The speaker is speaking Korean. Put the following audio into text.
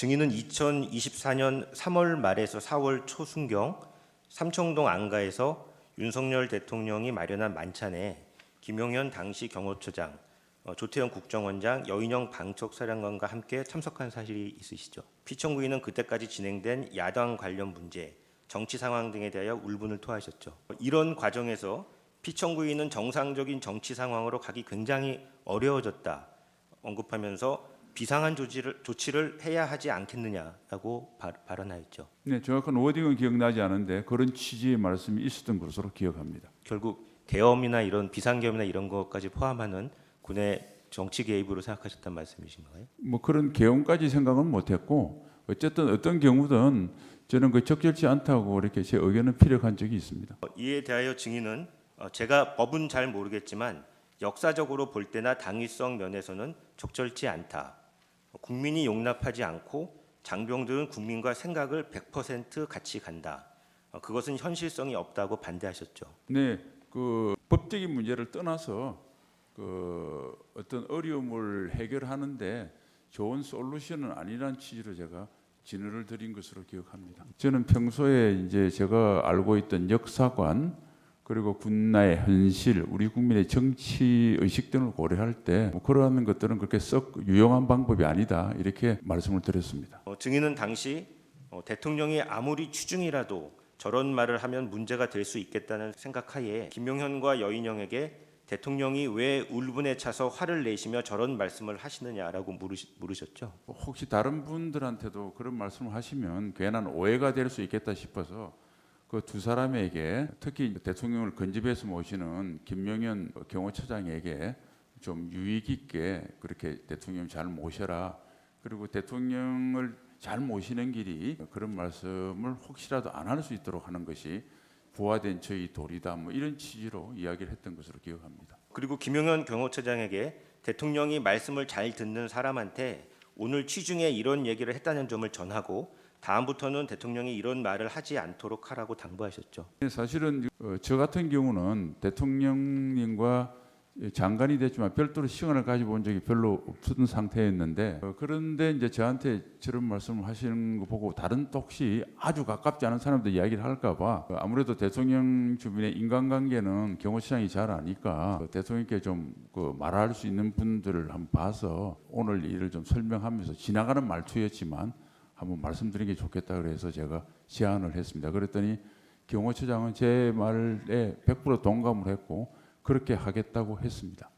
증인은 2024년 3월 말에서 4월 초순경 삼청동 안가에서 윤석열 대통령이 마련한 만찬에 김용현 당시 경호처장, 어, 조태현 국정원장, 여인영 방첩사령관과 함께 참석한 사실이 있으시죠. 피청구인은 그때까지 진행된 야당 관련 문제, 정치 상황 등에 대하여 울분을 토하셨죠. 이런 과정에서 피청구인은 정상적인 정치 상황으로 가기 굉장히 어려워졌다 언급하면서 비상한 조치를, 조치를 해야 하지 않겠느냐라고 바, 발언하였죠. 네, 정확한 워딩은 기억나지 않은데 그런 취지의 말씀이 있었던 것으로 기억합니다. 결국 계엄이나 이런 비상계엄이나 이런 것까지 포함하는 군의 정치 개입으로 생각하셨단 말씀이신가요? 뭐 그런 개헌까지 생각은 못했고 어쨌든 어떤 경우든 저는 그 적절치 않다고 이렇게 제 의견을 피력한 적이 있습니다. 어, 이에 대하여 증인은 어, 제가 법은 잘 모르겠지만 역사적으로 볼 때나 당위성 면에서는 적절치 않다. 국민이 용납하지 않고 장병들은 국민과 생각을 100% 같이 간다. 어, 그것은 현실성이 없다고 반대하셨죠. 네, 그 법적인 문제를 떠나서 그 어떤 어려움을 해결하는데 좋은 솔루션은 아니란 취지로 제가 진언을 드린 것으로 기억합니다. 저는 평소에 이제 제가 알고 있던 역사관 그리고 군나의 현실, 우리 국민의 정치 의식 등을 고려할 때 뭐 그러한 것들은 그렇게 썩 유용한 방법이 아니다 이렇게 말씀을 드렸습니다. 어, 증인은 당시 어, 대통령이 아무리 추중이라도 저런 말을 하면 문제가 될 수 있겠다는 생각하에 김용현과 여인영에게 대통령이 왜 울분에 차서 화를 내시며 저런 말씀을 하시느냐라고 물으시, 물으셨죠. 혹시 다른 분들한테도 그런 말씀을 하시면 괜한 오해가 될 수 있겠다 싶어서 그 두 사람에게 특히 대통령을 건집해서 모시는 김명현 경호처장에게 좀 유익 있게 그렇게 대통령 잘 모셔라 그리고 대통령을 잘 모시는 길이 그런 말씀을 혹시라도 안 할 수 있도록 하는 것이 부화된 저희 도리다 뭐 이런 취지로 이야기를 했던 것으로 기억합니다. 그리고 김용현 경호처장에게 대통령이 말씀을 잘 듣는 사람한테 오늘 취중에 이런 얘기를 했다는 점을 전하고 다음부터는 대통령이 이런 말을 하지 않도록 하라고 당부하셨죠. 사실은 어, 저 같은 경우는 대통령님과 장관이 됐지만 별도로 시간을 가지고 온 적이 별로 없었던 상태였는데 어, 그런데 이제 저한테 저런 말씀을 하시는 거 보고 다른 또 혹시 아주 가깝지 않은 사람들 이야기를 할까봐 어, 아무래도 대통령 주변의 인간관계는 경호처장이 잘 아니까 그 대통령께 좀 그 말할 수 있는 분들을 한번 봐서 오늘 일을 좀 설명하면서 지나가는 말투였지만 한번 말씀드리는 게 좋겠다 그래서 제가 제안을 했습니다. 그랬더니 경호처장은 제 말에 100% 동감을 했고 그렇게 하겠다고 했습니다.